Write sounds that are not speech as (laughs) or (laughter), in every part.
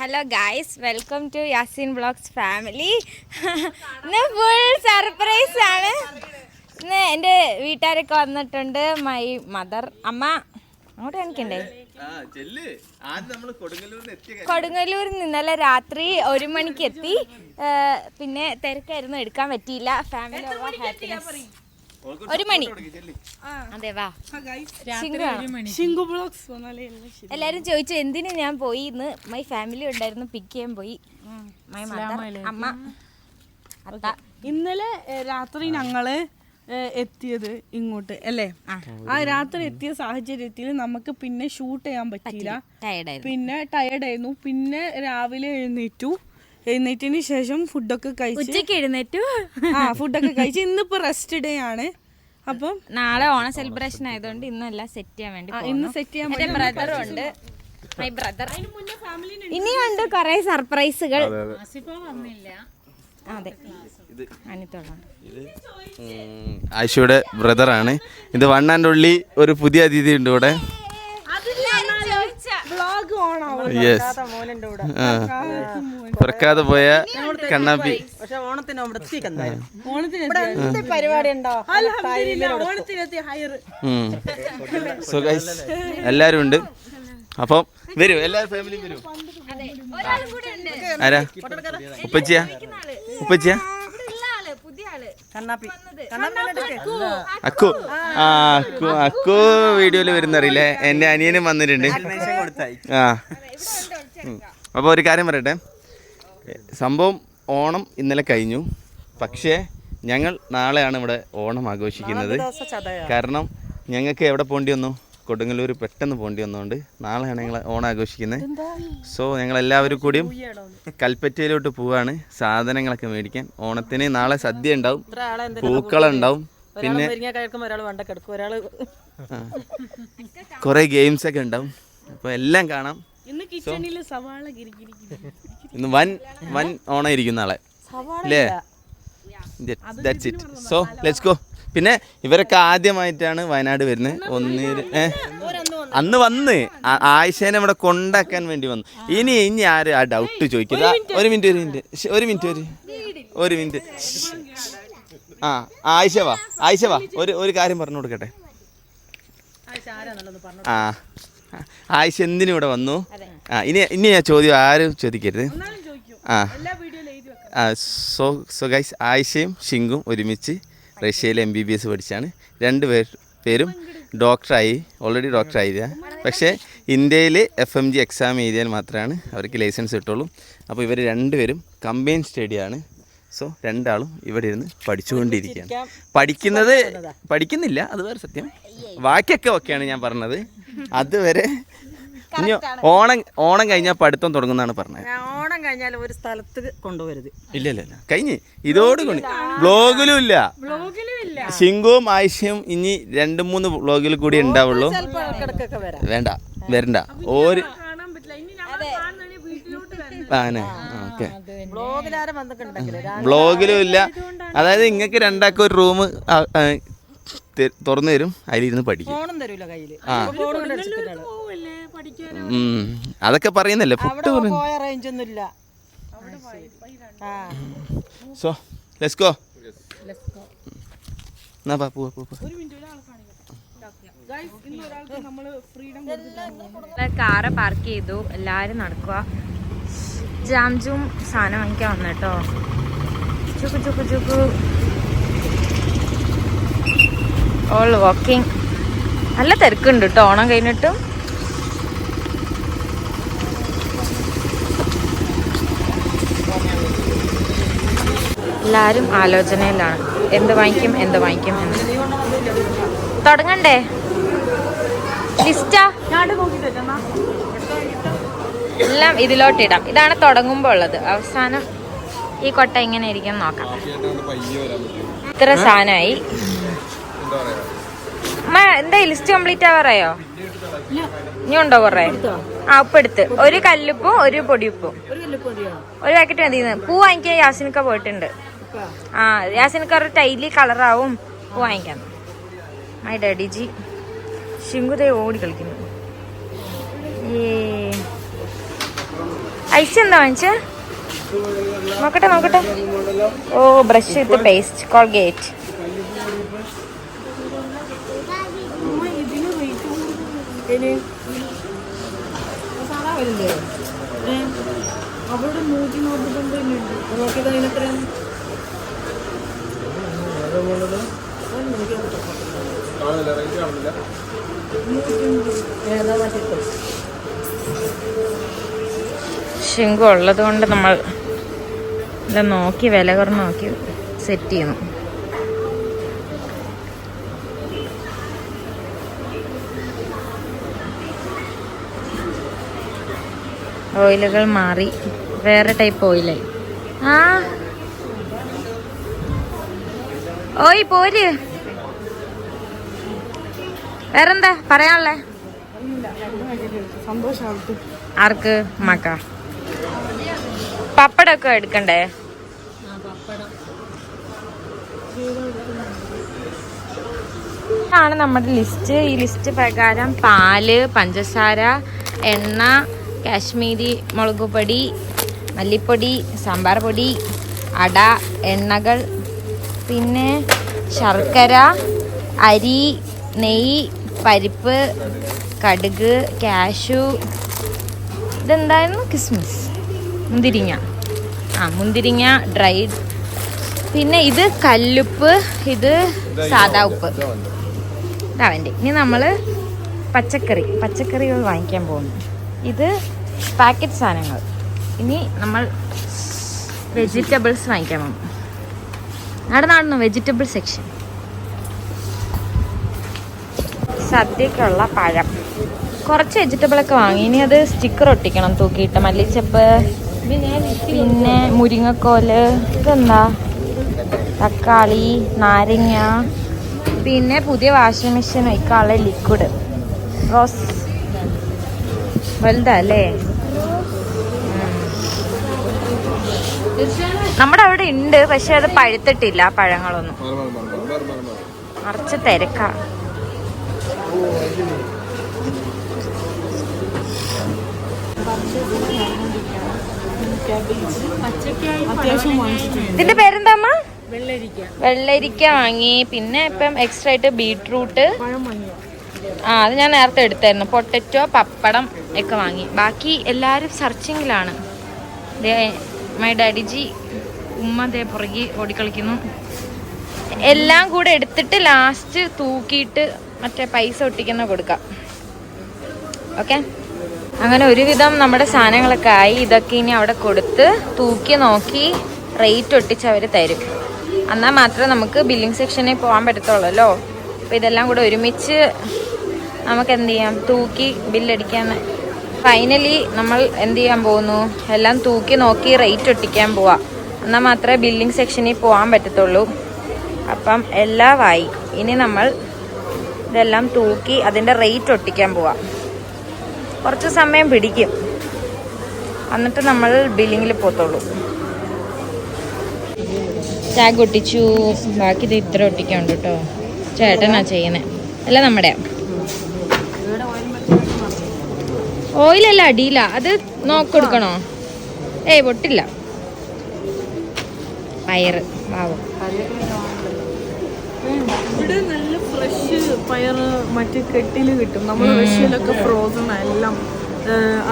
Hello guys welcome to Yasin blogs family ഇന്ന് full surprise ആണ്. ഇന്ന് എന്റെ വീട്ടുകാരൊക്കെ വന്നിട്ടുണ്ട്. മൈ മദർ അമ്മ അങ്ങോട്ട് കാണിക്കണ്ടേ? നമ്മൾ കൊടുങ്ങല്ലൂരിൽ ഇന്നലെ രാത്രി ഒരു മണിക്ക് എത്തി. പിന്നെ തിരക്കായിരുന്നു. എടുക്കാൻ പറ്റിയില്ല. ഫാമിലി ഹാപ്പിനെസ് ഒരു മണി. അതെ വാ. ശിങ്കു ബ്ലോഗ്സ് എല്ലാരും ചോദിച്ചു എന്തിനു ഞാൻ പോയി ഇന്ന്? മൈ ഫാമിലി ഉണ്ടായിരുന്നു പിക്ക് ചെയ്യാൻ പോയി. മൈ മദർ അമ്മ അത്ത. ഇന്നലെ രാത്രി ഞങ്ങൾ എത്തിയത് ഇങ്ങോട്ട് അല്ലേ? ആ. രാത്രി എത്തിയ സാഹചര്യത്തിൽ നമുക്ക് പിന്നെ ഷൂട്ട് ചെയ്യാൻ പറ്റിയില്ല. പിന്നെ ടയർഡായിരുന്നു പിന്നെ രാവിലെ എഴുന്നേറ്റു. എഴുന്നേറ്റിന് ശേഷം ഫുഡൊക്കെ കഴിച്ച് ഉച്ചയ്ക്ക് എഴുന്നേറ്റു. ആ ഫുഡൊക്കെ കഴിച്ച് ഇന്നിപ്പോ റെസ്റ്റ് ഡേ ആണ്. അപ്പം നാളെ ഓണ സെലിബ്രേഷൻ ആയതുകൊണ്ട് ഇന്നെല്ലാം സെറ്റ് ചെയ്യാൻ വേണ്ടി ഇന്ന് സെറ്റ് ചെയ്യാൻ ബ്രദറുണ്ട് ബ്രദറും ഉണ്ട്. മൈ ബ്രദർ ഇനിയുണ്ട് കുറെ സർപ്രൈസുകൾ അതെ ആയിഷയുടെ ബ്രദറാണ് ഇത് വൺ ആൻഡ് ഒള്ളി ഒരു പുതിയ അതിഥി ഉണ്ട് ഇവിടെ. യെസ് പുറക്കാതെ പോയ കണ്ണാപ്പി. പക്ഷെ ഓണത്തിന് ഓണത്തിന് പരിപാടി ഉണ്ടോ? സോ ഗൈസ് എല്ലാരും ഉണ്ട്. അപ്പം വരൂ എല്ലാരും ഫാമിലിയും വരൂ. ആരാ? ഉപ്പച്ചിയാ? ഉപ്പച്ചിയാ? കണ്ണാപ്പി. അക്കു. ആ. അക്കു. അക്കു. വീഡിയോയിൽ വരുന്നറിയില്ലേ? എന്റെ അനിയനും വന്നിട്ടുണ്ട്. ആ. അപ്പോൾ ഒരു കാര്യം പറയട്ടെ. സംഭവം ഓണം ഇന്നലെ കഴിഞ്ഞു. പക്ഷേ ഞങ്ങൾ നാളെയാണ് ഇവിടെ ഓണം ആഘോഷിക്കുന്നത്. കാരണം ഞങ്ങൾക്ക് എവിടെ പോകേണ്ടി വന്നു? കൊടുങ്ങല്ലൂർ പെട്ടെന്ന് പോകേണ്ടി വന്നതുകൊണ്ട് നാളെയാണ് ഞങ്ങൾ ഓണം ആഘോഷിക്കുന്നത് സോ ഞങ്ങൾ എല്ലാവരും കൂടിയും കൽപ്പറ്റയിലോട്ട് പോവാണ്. സാധനങ്ങളൊക്കെ മേടിക്കാൻ. ഓണത്തിന് നാളെ സദ്യ ഉണ്ടാവും. പൂക്കളുണ്ടാവും പിന്നെ കുറേ ഗെയിംസ് ഒക്കെ ഉണ്ടാവും. അപ്പോൾ എല്ലാം കാണാം. ഇന്ന് വൻ വൻ ഓണം ഇരിക്കും നാളെ. അല്ലേ that's it so let's go പിന്നെ ഇവരൊക്കെ ആദ്യമായിട്ടാണ് വയനാട് വരുന്നത്. ഒന്ന് ഏ? അന്ന് വന്ന്. ആയിഷേനെ ഇവിടെ കൊണ്ടാക്കാൻ വേണ്ടി വന്നു. ഇനി ഇനി ആരും ആ ഡൗട്ട് ചോദിക്കില്ല. ഒരു മിനിറ്റ്. ഒരു മിനിറ്റ് ഒരു മിനിറ്റ്. ഒരു ഒരു മിനിറ്റ്. ആ ആയിഷ വാ. ആയിഷ വാ. ഒരു ഒരു കാര്യം പറഞ്ഞു കൊടുക്കട്ടെ? ആ. ആയിഷ എന്തിനും ഇവിടെ വന്നു? ആ ഇനി ഇനി ഞാൻ ചോദ്യം ആരും ചോദിക്കരുത്. ആ. സോ സോ ഗൈസ് ആയിഷയും ഷിങ്കും ഒരുമിച്ച് റഷ്യയിൽ എം ബി ബി എസ് പഠിച്ചാണ്. രണ്ട് പേർ പേരും ഡോക്ടറായി ഓൾറെഡി ഡോക്ടറായി പക്ഷേ ഇന്ത്യയിൽ എഫ് എം ജി എക്സാം എഴുതിയാൽ മാത്രമാണ് അവർക്ക് ലൈസൻസ് കിട്ടുള്ളൂ. അപ്പോൾ ഇവർ രണ്ടുപേരും കമ്പൈൻ സ്റ്റഡിയാണ് സോ രണ്ടാളും ഇവിടെ ഇരുന്ന് പഠിച്ചുകൊണ്ടിരിക്കുകയാണ്. പഠിക്കുന്നത് പഠിക്കുന്നില്ല അത് വേറെ സത്യം. ബാക്കിയൊക്കെ ഓക്കെയാണ് ഞാൻ പറഞ്ഞത്. അതുവരെ ഇനി ഓണം ഓണം കഴിഞ്ഞാൽ പഠിത്തം തുടങ്ങുന്നതാണ് പറഞ്ഞത്. ഓണം കഴിഞ്ഞാൽ ഒരു സ്ഥലത്ത് കൊണ്ടുവരുത് ഇല്ല ഇല്ല. ഇല്ല കഴിഞ്ഞ്. ഇതോട് ബ്ലോഗിലും ഇല്ല. ശിങ്കും ആയിഷയും ഇനി രണ്ട് മൂന്ന് ബ്ലോഗിൽ കൂടി ഉണ്ടാവുള്ളൂ. വേണ്ട വരണ്ട. ഒരു ബ്ലോഗിലും ഇല്ല. അതായത് ഇങ്ങക്ക് രണ്ടാക്കും ഒരു റൂം തുറന്നു തരും. അതിലിരുന്ന് പഠിക്കും. ആ. അതൊക്കെ പറയുന്നല്ലേ? ആ സോ ലെറ്റ്സ് ഗോ എന്നാ പാ കാറ് പാർക്ക് ചെയ്തു. എല്ലാരും നടക്കുക ജാംജും സാധനം വാങ്ങിക്കാൻ വന്നു കേട്ടോ. ചുക്കു ചുക്കു ചുക്കു. ഓൾ വാക്കിംഗ് നല്ല തിരക്കുണ്ട് കേട്ടോ. ഓണം കഴിഞ്ഞിട്ടും എല്ലാവരും ആലോചനയിലാണ്. എന്ത് വാങ്ങിക്കും എന്ത് വാങ്ങിക്കും എന്ന്. തുടങ്ങണ്ടേ? ലിസ്റ്റാ? എല്ലാം ഇതിലോട്ടിടാം. ഇതാണ് തുടങ്ങുമ്പോൾ ഉള്ളത്. അവസാനം ഈ കൊട്ട ഇങ്ങനെ ഇരിക്കും നോക്കാം. ഇത്ര സാധനമായി. എന്താ ലിസ്റ്റ് കംപ്ലീറ്റ് ആവാറായോ? ഇനി ഉണ്ടോ കുറേ? ആ ഉപ്പെടുത്ത് ഒരു കല്ലുപ്പും ഒരു പൊടിയുപ്പും. ഒരു പാക്കറ്റ് മതി. പൂ വാങ്ങിക്കാൻ യാസിനൊക്കെ പോയിട്ടുണ്ട്. ആ യാസിനക്ക ഒരു ടൈലി കളറാവും. വാങ്ങിക്കാം മൈ ഡാഡി ജി. ശിങ്കുതേ ഓടി കളിക്കുന്നു. ഐസ് എന്താ വാങ്ങിച്ച? നോക്കട്ടെ നോക്കട്ടെ. ഓ ബ്രഷ് വിത്ത് പേസ്റ്റ്. കോൾഗേറ്റ്. അവിടെ നൂറ്റി നാൽപ്പത്തൊമ്പത് നോക്കിയത് അതിനെത്രയാണ് ശിങ്കു ഉള്ളത് കൊണ്ട് നമ്മൾ എല്ലാം നോക്കി വില കുറഞ്ഞ് നോക്കി സെറ്റ് ചെയ്യുന്നു. ഓയിലുകൾ മാറി. വേറെ ടൈപ്പ് ഓയിലായി. ആ ഓയ് പോര്. വേറെന്താ പറയാനുള്ളേ? ആർക്ക്? മക്ക പപ്പടമൊക്കെ എടുക്കണ്ടേ? ആണ് നമ്മുടെ ലിസ്റ്റ്. ഈ ലിസ്റ്റ് പ്രകാരം പാൽ പഞ്ചസാര എണ്ണ കാശ്മീരി മുളക് പൊടി മല്ലിപ്പൊടി സാമ്പാർ പൊടി അട എണ്ണകൾ പിന്നെ ശർക്കര അരി നെയ്യ് പരിപ്പ് കടുക് കാഷു ഇതെന്തായിരുന്നു? കിസ്മിസ് മുന്തിരിങ്ങ. ആ മുന്തിരിങ്ങ ഡ്രൈഡ് പിന്നെ ഇത് കല്ലുപ്പ് ഇത് സാദാ ഉപ്പ്. ഇതവന്റെ ഇനി നമ്മൾ പച്ചക്കറി പച്ചക്കറികൾ വാങ്ങിക്കാൻ പോകുന്നു. ഇത് പാക്കറ്റ് സാധനങ്ങൾ. ഇനി നമ്മൾ വെജിറ്റബിൾസ് വാങ്ങിക്കാൻ പോകുന്നു. നടന്നു വെജിറ്റബിൾ സെക്ഷൻ സദ്യക്കുള്ള പഴം. കുറച്ച് വെജിറ്റബിൾ ഒക്കെ വാങ്ങി. ഇനി അത് സ്റ്റിക്കർ ഒട്ടിക്കണം. തൂക്കിയിട്ട് മല്ലിച്ചപ്പ് പിന്നെ മുരിങ്ങക്കോൽ ഇതെന്താ? തക്കാളി നാരങ്ങ പിന്നെ പുതിയ വാഷിംഗ് മെഷീൻ വയ്ക്കാനുള്ള ലിക്വിഡ് റോസ് വലുതാ അല്ലേ? നമ്മുടെ അവിടെ ഉണ്ട് പക്ഷെ അത് പഴുത്തിട്ടില്ല പഴങ്ങളൊന്നും. നിറച്ച് തിരക്കാ. ഇതിന്റെ പേരെന്താ അമ്മ വെള്ളരിക്ക. വെള്ളരിക്ക വാങ്ങി. പിന്നെ ഇപ്പം എക്സ്ട്രാ ആയിട്ട് ബീട്രൂട്ട്. ആ അത് ഞാൻ നേരത്തെ എടുത്തായിരുന്നു. പൊട്ടറ്റോ പപ്പടം ഒക്കെ വാങ്ങി. ബാക്കി എല്ലാവരും സെർച്ചിങ്ങിലാണ് മൈ ഡാഡിജി ഉമ്മ ദേ പുറകെ ഓടിക്കളിക്കുന്നു. എല്ലാം കൂടെ എടുത്തിട്ട് ലാസ്റ്റ് തൂക്കിയിട്ട് മറ്റേ പൈസ ഒട്ടിക്കുന്ന കൊടുക്കാം. ഓക്കെ അങ്ങനെ ഒരുവിധം നമ്മുടെ സാധനങ്ങളൊക്കെ ആയി. ഇതൊക്കെ ഇനി അവിടെ കൊടുത്ത് തൂക്കി നോക്കി റേറ്റ് ഒട്ടിച്ച് അവർ തരും. എന്നാൽ മാത്രമേ നമുക്ക് ബില്ലിംഗ് സെക്ഷനിൽ പോകാൻ പറ്റത്തുള്ളല്ലോ. അപ്പോൾ ഇതെല്ലാം കൂടെ ഒരുമിച്ച് നമുക്ക് എന്ത് ചെയ്യാം? തൂക്കി ബില്ലടിക്കാൻ ഫൈനലി നമ്മൾ എന്ത് ചെയ്യാൻ പോകുന്നു? എല്ലാം തൂക്കി നോക്കി റേറ്റ് ഒട്ടിക്കാൻ പോവാം. എന്നാൽ മാത്രമേ ബില്ലിംഗ് സെക്ഷനിൽ പോകാൻ പറ്റത്തുള്ളൂ. അപ്പം എല്ലാമായി. ഇനി നമ്മൾ ഇതെല്ലാം തൂക്കി അതിന്റെ റേറ്റ് ഒട്ടിക്കാൻ പോവാം. കുറച്ച് സമയം പിടിക്കും. എന്നിട്ട് നമ്മൾ ബില്ലിങ്ങിൽ പോത്തുള്ളൂ ടാഗ് ഒട്ടിച്ചു. ബാക്കി ഇത് ഇത്ര ഒട്ടിക്കുണ്ട് കേട്ടോ. ചേട്ടനാ ചെയ്യുന്നത് അല്ല നമ്മുടെ ഓയിലല്ല അടിയില്ല അത് നോക്കൊടുക്കണോ ഏയ് പൊട്ടില്ല പയറ് പാവം ഇവിടെ നല്ല ഫ്രഷ് പയറ് മറ്റേ കെട്ടിൽ കിട്ടും. നമ്മൾ റഷ്യയിലൊക്കെ ഫ്രോസൺ എല്ലാം.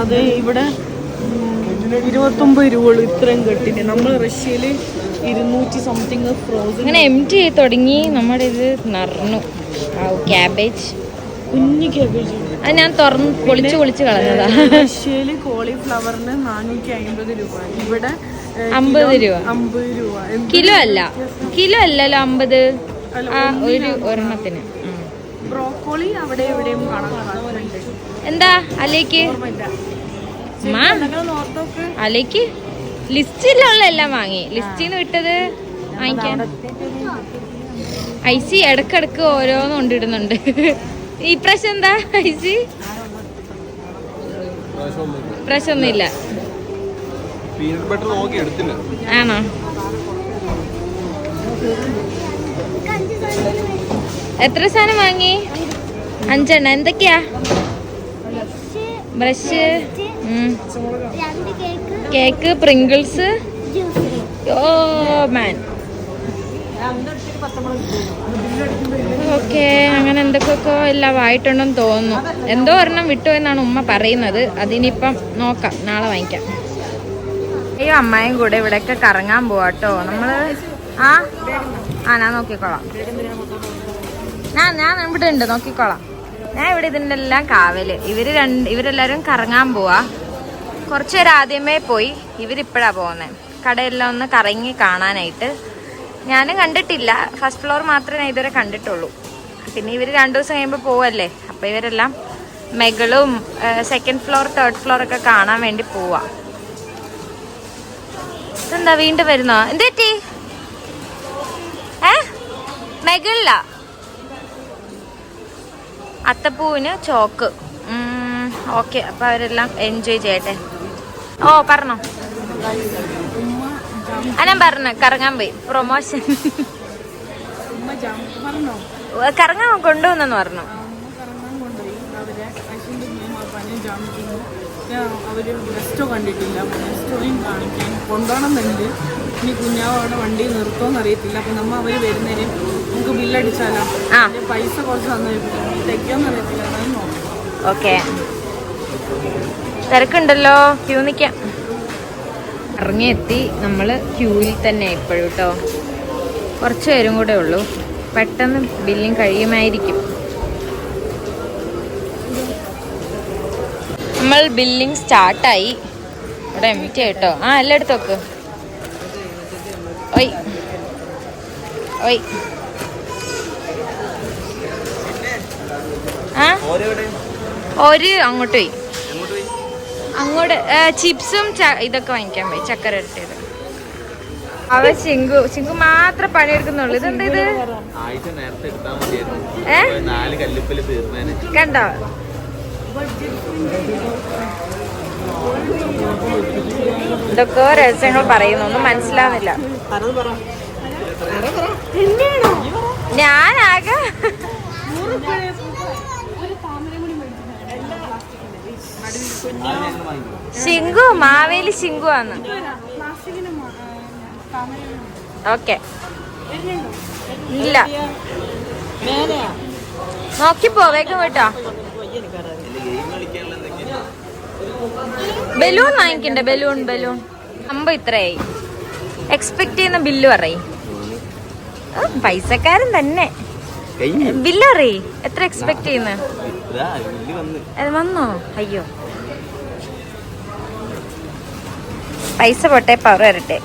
അത് ഇവിടെ ഇരുപത്തൊമ്പത് രൂപ ഇത്രയും കെട്ടിന്. നമ്മൾ റഷ്യയിൽ ഇരുന്നൂറ്റി സംതിങ് ഫ്രോസൺ ഇങ്ങനെ എം ടി തുടങ്ങി. നമ്മുടെ ഇത് നിറഞ്ഞു. ക്യാബേജ് കുഞ്ഞു ക്യാബേജ് അത് ഞാൻ തുറന്ന് പൊളിച്ച് പൊളിച്ച് കളഞ്ഞതാ. റഷ്യയിൽ കോളിഫ്ലവറിന് നാനൂറ്റി അമ്പത് രൂപ. ഇവിടെ അമ്പത് രൂപ. അമ്പത് രൂപ. കിലോ അല്ല. കിലോ അല്ലല്ലോ അമ്പത്. ആ ഒരു ഒരെണ്ണത്തിന്. ബ്രോക്കോളി അവിടെ എവിടെയും എന്താ? അലേക്ക് അലേക്ക് ലിസ്റ്റിലുള്ള എല്ലാം വാങ്ങി. ലിസ്റ്റിൽ നിന്ന് വിട്ടത് വാങ്ങിക്കാൻ. ഐസി ഇടക്കിടക്ക് ഓരോന്ന് കൊണ്ടിടുന്നുണ്ട്. ഈ പ്രശ്നം എന്താ ഐസി? പ്രാവശ്യമൊന്നുമില്ല പീനട്ട് ബട്ടർ നോക്കി എടുത്തില്ല. ആണോ? എത്ര സാധനം വാങ്ങി? അഞ്ചെണ്ണ. എന്തൊക്കെയാ? ബ്രഷ്. Cake Pringles. ഓക്കെ അങ്ങനെ എന്തൊക്കെയൊക്കെ എല്ലാം ആയിട്ടുണ്ടെന്ന് തോന്നുന്നു. എന്തോ ഒരെണ്ണം വിട്ടു എന്നാണ് ഉമ്മ പറയുന്നത്. അതിനിപ്പം നോക്കാം. നാളെ വാങ്ങിക്കാം. അയ്യോ അമ്മായും കൂടെ ഇവിടെയൊക്കെ കറങ്ങാൻ പോവാട്ടോ നമ്മൾ ആ? ആ ഞാൻ നോക്കിക്കോളാം. ഞാൻ ഞാൻ ഇവിടെ ഉണ്ട് നോക്കിക്കോളാം. ഞാൻ ഇവിടെ ഇതിന്റെ എല്ലാം കാവൽ. ഇവർ രണ്ട് ഇവരെല്ലാരും കറങ്ങാൻ പോവാ. കുറച്ചു ആദ്യമേ പോയി ഇവരിപ്പഴാ പോകുന്നത് കടയെല്ലാം ഒന്ന് കറങ്ങി കാണാനായിട്ട്. ഞാനും കണ്ടിട്ടില്ല. ഫസ്റ്റ് ഫ്ലോർ മാത്രമേ ഞാൻ ഇതുവരെ കണ്ടിട്ടുള്ളൂ. പിന്നെ ഇവർ രണ്ടു ദിവസം കഴിയുമ്പോൾ പോവല്ലേ? അപ്പോൾ ഇവരെല്ലാം മെകളും സെക്കൻഡ് ഫ്ലോർ തേർഡ് ഫ്ലോർ ഒക്കെ കാണാൻ വേണ്ടി പോവാ. ഇതെന്താ വീണ്ടും വരുന്നോ? എന്ത് പറ്റി? ഏ? മെകളിലാ അത്തപ്പൂവിന് ചോക്ക്. ഓക്കെ അപ്പൊ അവരെല്ലാം എൻജോയ് ചെയ്യട്ടെ. ഓ പറഞ്ഞോ. അനം പറഞ്ഞു കറങ്ങാൻ പോയി. പ്രൊമോഷൻ കറങ്ങാൻ കൊണ്ടുവന്നു പറഞ്ഞു. അവർ നെസ്റ്റോ കണ്ടിട്ടില്ല. നെസ്റ്റോയും കാണിക്കാൻ കൊണ്ടുപോകണമെന്നുണ്ട്. ഇനി കുഞ്ഞാവ് അവിടെ വണ്ടി നിർത്തോന്ന് അറിയത്തില്ല. അപ്പം നമ്മ അവർ വരുന്നതിന് നമുക്ക് ബില്ലടിച്ചാലോ. പൈസ കുറച്ച് തന്നു തെക്കോന്ന് അറിയത്തില്ല. എന്നാലും നോക്കാം. ഓക്കെ. തിരക്കുണ്ടല്ലോ. ക്യൂ നിൽക്കാം ഇറങ്ങിയെത്തി. നമ്മൾ ക്യൂവിൽ തന്നെ ഇപ്പോഴും കേട്ടോ കുറച്ച് പേരും കൂടെ ഉള്ളൂ. പെട്ടെന്ന് ബില്ലിങ് കഴിയുമായിരിക്കും. നമ്മൾ ബില്ലിങ് സ്റ്റാർട്ടായി ഇവിടെ എം ടി കേട്ടോ ആ എല്ലാം എടുത്ത് നോക്ക് ഒയ് ഒയ് ആ? ഒരു അങ്ങോട്ട് പോയി. അങ്ങോട്ട് ചിപ്സും ഇതൊക്കെ വാങ്ങിക്കാൻ പോയി. ചക്കര ഇരട്ടിയത്. അവ ചിങ്കു ചിങ്കു മാത്രം പണിയെടുക്കുന്നുള്ളു. ഇതെന്താ ഇത്? കണ്ടോ? ഇതൊക്കെ രഹസ്യങ്ങൾ പറയുന്നു. ഒന്നും മനസ്സിലാവുന്നില്ല. ഞാനാകെ ശിങ്കു മാവേലി ശിങ്കു ആണ് ഓക്കെ. ഇല്ല. നോക്കി പോവേക്കും കേട്ടോ. ബലൂൺ വാങ്ങിക്കണ്ടേ? Balloon balloon. അമ്പ ഇത്രയായി. എക്സ്പെക്ട് ചെയ്യുന്ന ബില്ല് പറയും. പൈസക്കാരൻ തന്നെ. ബില്ല് അറിയ എത്ര എക്സ്പെക്ട് ചെയ്യുന്ന? വന്നോ. അയ്യോ. പൈസ പോട്ടെ പവർ വരട്ടെ.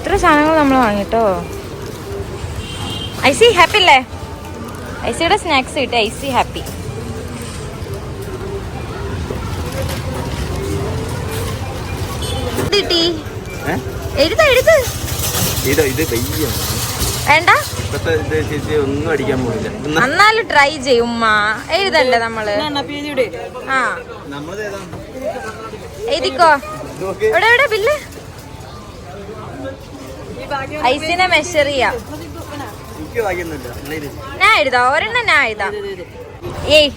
ഇത്ര സാധനങ്ങൾ നമ്മൾ വാങ്ങിട്ടോ? ഐ സി ഹാപ്പി അല്ലേ? ഐ സിയുടെ സ്നാക്സ് കിട്ടി. I C happy. കിട്ടി ഏ? എഴുത എഴുത്. ഇതോ ഇത് വേണ്ട. ഇപ്പത്തെ ഇത് ചേച്ചി ഒന്നും അടിക്കാൻ പോകില്ല എന്നാ എന്നാലും ട്രൈ ചെയ്യും ഉമ്മ. എഴുതണ്ടേ നമ്മൾ? ആ. എഴുതിക്കോ. എവിടെ എവിടെ ബില്ല്? ഐസിനെ മെഷർ ചെയ്യാം. ഞാൻ എഴുതാ. ഒരെണ്ണം ഞാൻ എഴുതാം. ഏയ്.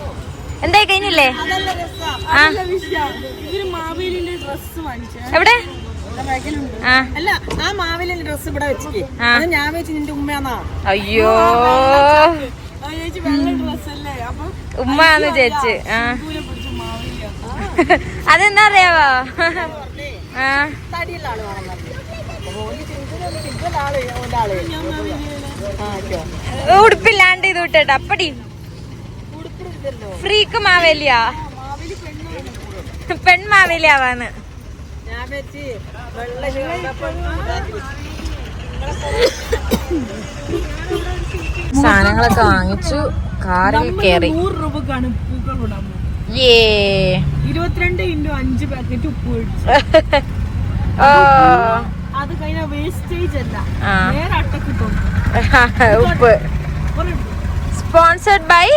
എന്തായി കഴിഞ്ഞില്ലേ? എവിടെ? അയ്യോ. ഉമ്മന്ന് ചേച്ചി ആ. അതെന്താ അറിയാവോ? ആ. ഉടുപ്പില്ലാണ്ട് ഇത് വിട്ടേട്ടാ അപ്പടി. ഫ്രീക്ക് മാവേലിയാ. പെൺ മാവേലിയാവാന്ന്. സാധനങ്ങളൊക്കെ വാങ്ങിച്ചു. കാറിൽ കയറി. നൂറ് രൂപക്കാണ് പൂക്കൾ വിടാൻ പോകുന്നത്. ഏ ഇരുപത്തിരണ്ട് ഇന്റു അഞ്ച് പാക്കറ്റ് ഉപ്പ് അത് കഴിഞ്ഞ വേസ്റ്റേജ് അല്ല. നേരെ അട്ടക്കിട്ടും (laughs) ഉപ്പ്. സ്പോൺസർഡ് ബൈ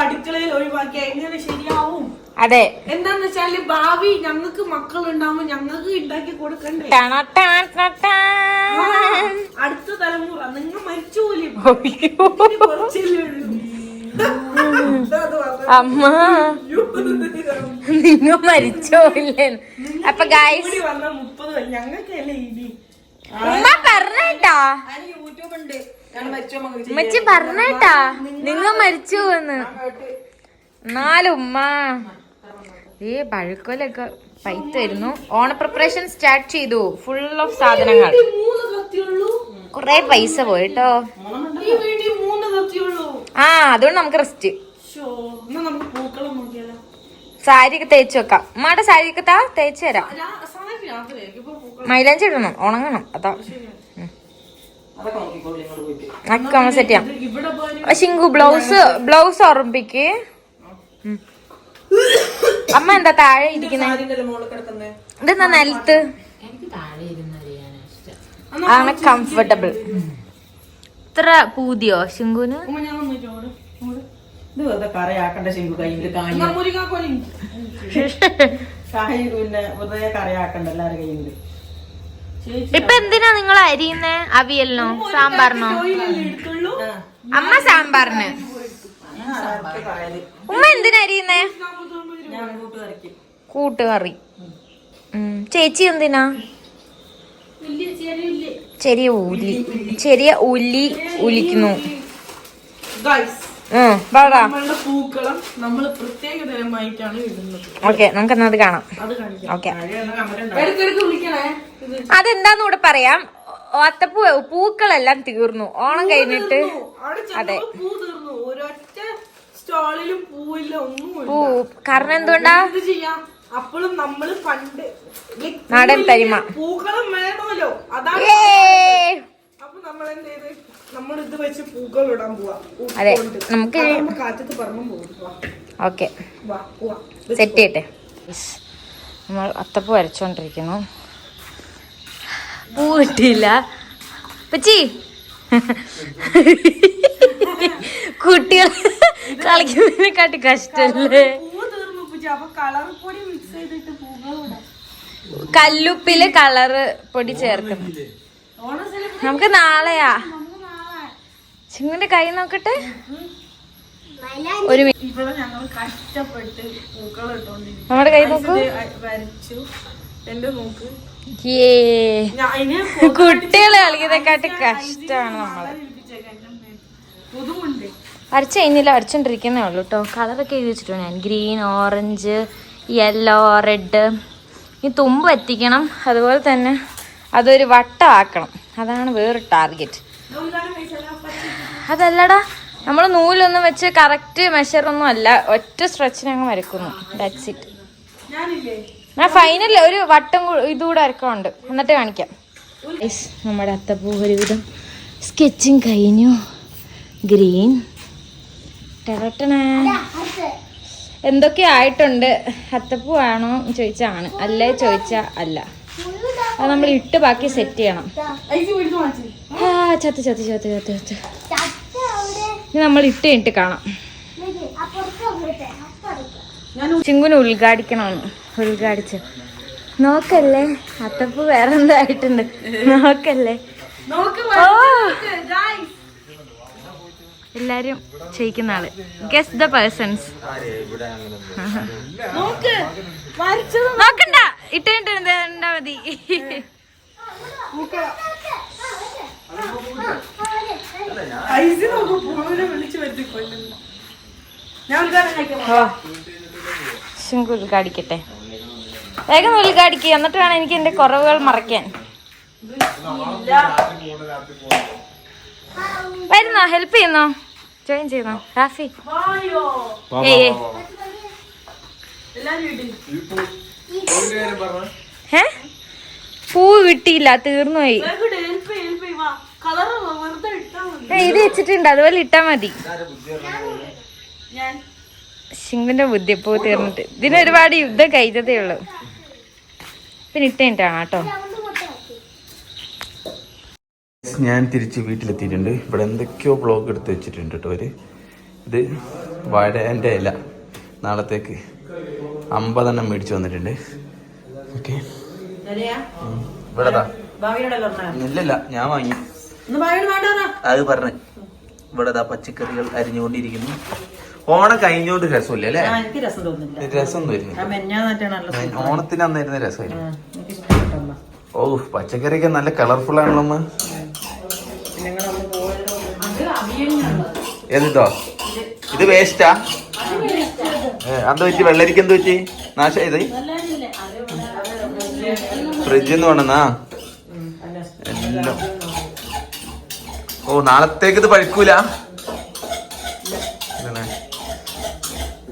അടുക്കളയിൽ ഒഴിവാക്കിയ എങ്ങനെ ശരിയാവും അതെ എന്താന്ന് വെച്ചാൽ ഭാവി ഞങ്ങൾക്ക് മക്കൾ ഉണ്ടാവുമ്പോ ഞങ്ങൾക്ക് ഉണ്ടാക്കി കൊടുക്കണ്ടേ. അടുത്ത തലമുറ നിങ്ങൾ മരിച്ചു പോലും അയ്യോ. കുറച്ചല്ലേ ഉള്ളൂ. അമ്മ. നിങ്ങ മരിച്ചോ ഇല്ലേ? അപ്പൊ ഗായ്സ് ഉമ്മ പറഞ്ഞേട്ടാ. ഉമ്മച്ചി പറഞ്ഞേട്ടാ. നിങ്ങ മരിച്ചു എന്ന്. എന്നാലും ഉമ്മ. ഏ പഴുക്കോലൊക്കെ പൈത്ത് വരുന്നു. ഓണ പ്രിപ്പറേഷൻ സ്റ്റാർട്ട് ചെയ്തു. ഫുൾ ഓഫ് സാധനങ്ങൾ. കൊറേ പൈസ പോയിട്ടോ ഈ വീട്ടിൽ മൂന്ന് കത്തിയുള്ളൂ. ആ അതുകൊണ്ട് നമുക്ക് റെസ്റ്റ് ഷോ നമുക്ക് പൂക്കളം നോക്കിയാലോ സാരി ഒക്കെ തേച്ച് വെക്കാം. ഉമ്മയുടെ സാരി ഒക്കെ താ തേച്ച് തരാം. മൈലാഞ്ചി ഇടണം ഉണങ്ങണം അതാ. അതൊക്കെ നമ്മൾ സെറ്റ് ചെയ്യാം. ശിങ്കു ബ്ലൗസ് ബ്ലൗസ് ഓർമ്മിപ്പിക്ക്. അമ്മ എന്താ താഴെ ഇരിക്കുന്നത് ഇതെന്താ നിലത്ത്? ആണ് കംഫർട്ടബിൾ ഇത്ര പൂതിയോ? ശിങ്കുന്? ഉമ്മ ഞാൻ വന്നിട്ട് ഓട് ഓട് ഇത് വെറുതെ കറയാക്കണ്ട ശരിക്കും കയ്യിൽ കാഞ്ഞ എന്നാ മുരിങ്ങാക്കോലി കായ് പിന്നെ വെറുതെ കറയാക്കണ്ട എല്ലാവരുടെ കയ്യിൽ ഇപ്പൊ എന്തിനാ നിങ്ങൾ അരിയുന്നേ? അവിയലിനോ? സാമ്പാറിനോ? അമ്മ സാമ്പാറിന്. ഉമ്മ എന്തിനാ അരിയുന്നേ? കൂട്ടുകറി. ഉം. ചേച്ചി എന്തിനാ? ചെറിയ ഉലി. ചെറിയ ഉലി ഉലിക്കുന്നു. പൂക്കളം നമ്മൾ പ്രത്യേക തരമായിട്ടാണ് ഇടുന്നത്. ഓക്കെ നമുക്ക് കാണാം. ഓക്കെ. അതെന്താന്ന് കൂടെ പറയാം? അത്തപ്പൂ പൂക്കളെല്ലാം തീർന്നു. ഓണം കഴിഞ്ഞിട്ട് അതെ. പൂ കാരണം എന്തുകൊണ്ടാ? അപ്പോഴും നമ്മൾ പണ്ട് നാടൻ തരിമ. പൂക്കളും വേണമല്ലോ. അതാണ്! അപ്പൊ നമ്മൾ എന്ത് ചെയ്ത്? നമ്മൾ ഇത് വെച്ച് പൂക്കൾ ഇടാൻ പോവാ. അതെ നമുക്ക് കാറ്റത്ത് പറഞ്ഞു പോകും. ഓക്കെ. സെറ്റ് ചെയ്യട്ടെ. നമ്മൾ അത്തപ്പൂ വരച്ചോണ്ടിരിക്കുന്നു. പൂ കിട്ടിയില്ല. പച്ചി കുട്ടികൾ കളിക്കുന്നതിനെക്കാട്ടി കഷ്ടല്ലേ? പൂ തീർന്നു പൂച്ച അപ്പൊ കളർ പൊടി കല്ലുപ്പിൽ കളറ് പൊടി ചേർക്കണം. നമുക്ക് നാളെയാ. ചിങ്ങന്റെ കൈ നോക്കട്ടെ? ഒരു നമ്മുടെ കൈ നോക്കൂ. കുട്ടികളെ കളിക്കുന്നതിനെക്കാട്ടി കഷ്ടാണ് നമ്മൾ. വരച്ച് കഴിഞ്ഞില്ല വരച്ചോണ്ടിരിക്കുന്നേ ഉള്ളൂ കേട്ടോ കളറൊക്കെ എഴുതി വെച്ചിട്ടുണ്ട്. ഞാൻ ഗ്രീൻ ഓറഞ്ച് യെല്ലോ റെഡ് ഈ തുമ്പ് എത്തിക്കണം. അതുപോലെ തന്നെ അതൊരു വട്ടമാക്കണം അതാണ് വേറെ ടാർഗറ്റ് അതല്ലടാ നമ്മൾ നൂലൊന്നും വെച്ച് കറക്റ്റ് മെഷറൊന്നും അല്ല. ഒറ്റ സ്ട്രെച്ചിന് അങ്ങ് വരക്കുന്നു. ദാറ്റ്സ് ഇറ്റ് ഞാൻ ഫൈനൽ ഒരു വട്ടം ഇതുകൂടെ വരക്കാനുണ്ട്. എന്നിട്ട് കാണിക്കാം. നമ്മുടെ അത്തപ്പൂ ഒരുവിധം സ്കെച്ചിങ് കഴിഞ്ഞു. ഗ്രീൻ ടെറട്ടണ എന്തൊക്കെ ആയിട്ടുണ്ട്? അത്തപ്പൂ ആണോ ചോദിച്ചാണ്. അല്ലേ? ചോദിച്ചാ അല്ല. അത് നമ്മൾ ഇട്ട് ബാക്കി സെറ്റ് ചെയ്യണം. ആ ചത്ത് ചത്ത് ചത്ത് ചത്ത് ചത്ത്. ഇനി നമ്മൾ ഇട്ട് ഇട്ട് കാണാം. ചിങ്കുന് ഉദ്ഘാടിക്കണമെന്ന് ഉദ്ഘാടിച്ച്. നോക്കല്ലേ? അത്തപ്പൂ വേറെ എന്തോ ആയിട്ടുണ്ട് നോക്കല്ലേ? നോക്ക് ഓ എല്ലാരും ചെയ്യിക്കുന്ന ആൾ. ഗസ് ദ പേഴ്സൺസ് നോക്കണ്ട. ഇട്ട് കഴിഞ്ഞിട്ട് എന്താ മതി. ശിങ്കു ഉദ്ഘാടിക്കട്ടെ. വേഗം ഉദ്ഘാടിക്കുക എന്നിട്ട് വേണം എനിക്ക് എന്റെ കുറവുകൾ മറയ്ക്കാൻ. വരുന്നോ? ഹെൽപ്പ് ചെയ്യുന്നോ? ജോയിൻ ചെയ്യുന്നോ റാഫി ഏ പൂ കിട്ടിയില്ല തീർന്നുപോയി. ഇത് വെച്ചിട്ടുണ്ട് അതുപോലെ ഇട്ടാ മതി. ഞാൻ. ശിങ്കുന്റെ ബുദ്ധി പൂ തീർന്നിട്ട്. ഇതിന് ഒരുപാട് യുദ്ധം കഴിഞ്ഞതേ ഉള്ളു. പിന്നെ ഇട്ട് കഴിഞ്ഞിട്ടാണ് ഞാൻ തിരിച്ച് വീട്ടിലെത്തിയിട്ടുണ്ട്. ഇവിടെ എന്തൊക്കെയോ ബ്ലോഗ് എടുത്ത് വെച്ചിട്ടുണ്ട് കേട്ടോ ഒരു ഇത് വാഴേന്റെ ഇല. നാളത്തേക്ക് അമ്പതെണ്ണം മേടിച്ചു വന്നിട്ടുണ്ട്. ഓക്കെ. ഇല്ലല്ല ഞാൻ വാങ്ങി. അത് പറഞ്ഞു. ഇവിടെ ദാ പച്ചക്കറികൾ അരിഞ്ഞുകൊണ്ടിരിക്കുന്നു. ഓണം കഴിഞ്ഞോണ്ട് രസമില്ല അല്ലേ? രസം നല്ല ഓണത്തിന് അന്നായിരുന്ന ഇഷ്ടപ്പെട്ടമ്മ ഓ പച്ചക്കറിയൊക്കെ നല്ല കളർഫുൾ ആണല്ലോ അമ്മ. ഏതിട്ടോ? ഇത് വേസ്റ്റാ? അത് പറ്റി? വെള്ളരിക്ക് എന്ത് പറ്റി? നാശ ഇത്? ഫ്രിഡ്ജിൽ നിന്ന് വേണമെന്നാ എല്ലാം. ഓ നാളത്തേക്ക് ഇത് പഴുക്കൂല? ഇങ്ങനെ.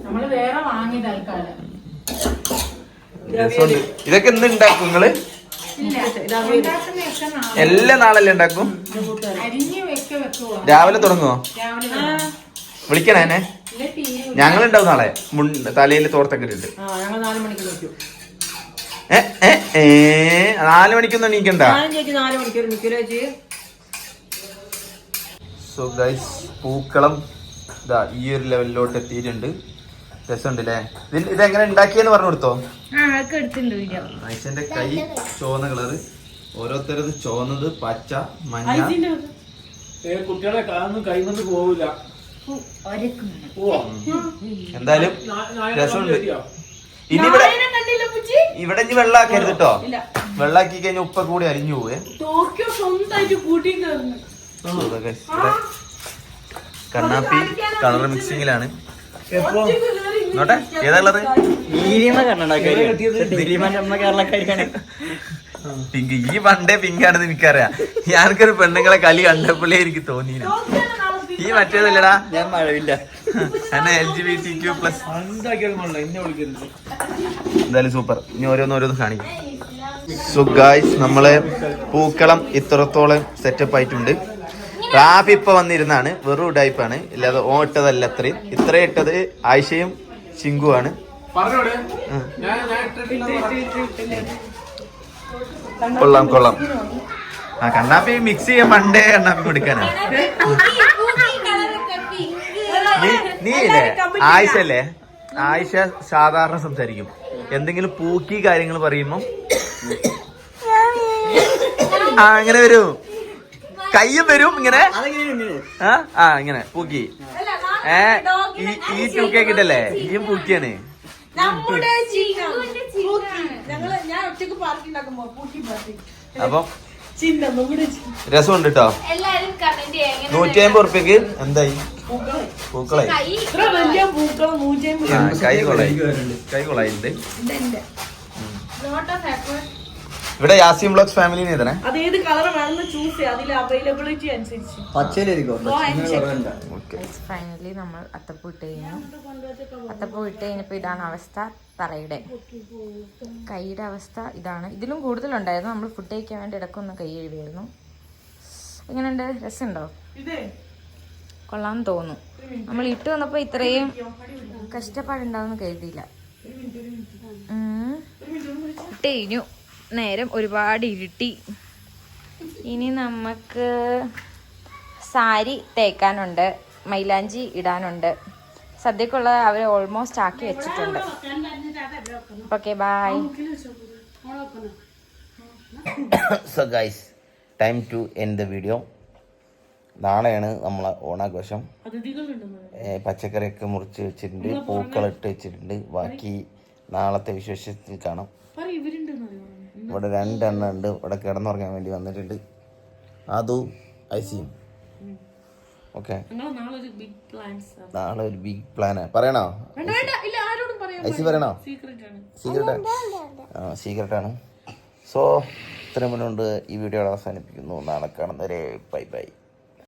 നമ്മൾ വേറെ വാങ്ങി തൽക്കാലം. ഇതൊക്കെ എന്ത് ഉണ്ടാക്കും നിങ്ങൾ? എല്ലാ നാളല്ലേ ഉണ്ടാക്കും? രാവിലെ തുടങ്ങുവോ? രാവിലെ വിളിക്കണേ എന്നെ? ഞങ്ങളുണ്ടാവും നാളെ. മുണ്ട് തലയിൽ തോർത്തൊക്കെ ഇട്ട് നാല് മണിക്കൊന്നും എണീക്കണ്ട. സോ ഗൈസ് പൂക്കളം ഇതാ ഈ ഒരു ലെവലിലോട്ട് എത്തിയിട്ടുണ്ട്. രസമുണ്ട് അല്ലേ ഇതിൽ ഇതെങ്ങനെ ഉണ്ടാക്കിയെന്ന് പറഞ്ഞു കൊടുത്തോ? ഐശന്റെ കൈ ചുവന്ന കളറ്. ഓരോരുത്തരത് ചുവന്നത് പച്ച മഞ്ഞ. കുട്ടികളെ കാണുന്നു കൈമന്ന് പോവില്ല. എന്തായാലും രസമുണ്ട്. ഇനി ഇവിടെ ഇവിടെ ഇനി വെള്ളാക്കരുത് കേട്ടോ വെള്ളാക്കി കഴിഞ്ഞാൽ ഉപ്പ കൂടി അരിഞ്ഞു പോവേ. കണ്ണാപ്പി കളർ മിക്സിങ്ങിലാണ്. നോട്ടെ? ഏതാ ഉള്ളത്? (laughs) പിങ്ക്. ഈ പണ്ടേ പിങ്ക് ആണെന്ന് എനിക്കറിയാം ഞാനൊരു പെണ്ണുങ്ങളെ കളി കണ്ടപ്പോഴേ എനിക്ക് തോന്നിയില്ല. ഈ മറ്റേതല്ലടാ ഞാൻ മഴവില്ല. എന്നെ L G B T Q plus. എന്തായാലും സൂപ്പർ. ഇനി ഓരോന്ന് ഓരോന്ന് കാണിക്കും. സോ ഗായ്സ് നമ്മളെ പൂക്കളം ഇത്രത്തോളം സെറ്റപ്പ് ആയിട്ടുണ്ട്. റാപ്പ് ഇപ്പൊ വന്നിരുന്നാണ്. വെറും ഉടായ്പാണ് ഇല്ലാതെ ഓ ഇട്ടതല്ല അത്രയും. ഇത്ര ഇട്ടത് ആയിഷയും ചിങ്കുവാണ്. പറഞ്ഞോടെ ഉം. ഞാൻ ഞാൻ ഇട്ടിട്ടില്ലെന്ന് പറഞ്ഞു. കൊള്ളാം കൊള്ളാം. ആ കണ്ണാപ്പി മിക്സ് ചെയ്യാൻ മണ്ടേ കണ്ണാപ്പി കൊടുക്കാനാ. നീ ഇല്ലേ ആയിഷ അല്ലേ ആയിഷ സാധാരണ സംസാരിക്കും. എന്തെങ്കിലും പൂക്കി കാര്യങ്ങൾ പറയുമ്പോ ആ അങ്ങനെ വരും. കയ്യും വരും ഇങ്ങനെ? ആ ആ ഇങ്ങനെ പൂക്കി. ഏ ഈ ഈ ടൂ കെ കിട്ടല്ലേ ഈയും പൂക്കിയാണ്. ഞങ്ങൾ ഞാൻ ഒറ്റയ്ക്ക് പാർട്ടി ഉണ്ടാക്കുമ്പോ പൂട്ടി പാർട്ടി അപ്പം ചിന്ത നമ്മുടെ രസമുണ്ട് കേട്ടോ എല്ലാരും കമന്റ് ചെയ്യാം. നൂറ്റി അമ്പത് ഉറുപ്പ്യക്ക് എന്തായി? പൂക്കളായി ഇത്ര വലിയ പൂക്കളും നൂറ്റി ആ, കൈ കൊളായി കൈ കൊളായിട്ടുണ്ട് ഇവിടെ യാസിം ബ്ലോക്സ് ഫാമിലി എഴുതണേ അത് ഏത് കളർ വേണമെന്ന് ചൂസ് ചെയ്യാം. അതിൽ അവൈലബിലിറ്റി അനുസരിച്ച്. ഫൈനലി നമ്മൾ അത്തപ്പൂ ഇട്ട് കഴിഞ്ഞു. അത്തപ്പൂ ഇട്ട് കഴിഞ്ഞപ്പോൾ ഇതാണ് അവസ്ഥ. തറയുടെ. കൈയുടെ അവസ്ഥ ഇതാണ്. ഇതിലും കൂടുതലുണ്ടായിരുന്നു. നമ്മൾ ഫുഡ് കഴിക്കാൻ വേണ്ടി ഇടക്കൊന്ന് കൈ എഴുതിയായിരുന്നു എങ്ങനെയുണ്ട്? രസമുണ്ടോ? ഇതേ. കൊള്ളാമെന്ന് തോന്നുന്നു. നമ്മൾ ഇട്ട് വന്നപ്പോൾ ഇത്രയും കഷ്ടപ്പാടുണ്ടാവുമെന്ന് കരുതിയില്ല. ഉം. ഇട്ട് കഴിഞ്ഞു. നേരം ഒരുപാട് ഇരുട്ടി. ഇനി നമുക്ക് സാരി തേക്കാനുണ്ട് മൈലാഞ്ചി ഇടാനുണ്ട്. സദ്യക്കുള്ള അവർ ഓൾമോസ്റ്റ് ആക്കി വെച്ചിട്ടുണ്ട്. Okay bye so guys time to end the video നാളെയാണ് നമ്മളെ ഓണാഘോഷം. പച്ചക്കറിയൊക്കെ മുറിച്ച് വെച്ചിട്ടുണ്ട് പൂക്കളിട്ട് വെച്ചിട്ടുണ്ട്. ബാക്കി നാളത്തെ വിശേഷത്തിൽ കാണാം. ഇവിടെ രണ്ടെണ്ണം ഉണ്ട്. ഇവിടെ കിടന്നുറങ്ങാൻ വേണ്ടി വന്നിട്ടുണ്ട്. അതു ഐസിയും. ഓക്കെ. നാളെ ഒരു ബിഗ് പ്ലാനാ പറയണോ? ഐസി പറയണോ? സീക്രട്ട് ആണ്. സീക്രട്ട് ആ? സീക്രട്ടാണ് സോ ഇത്രയും മുന്നുകൊണ്ട് ഈ വീഡിയോ അവസാനിപ്പിക്കുന്നു. നാളെ കാണുന്നവരെ ബൈ ബൈ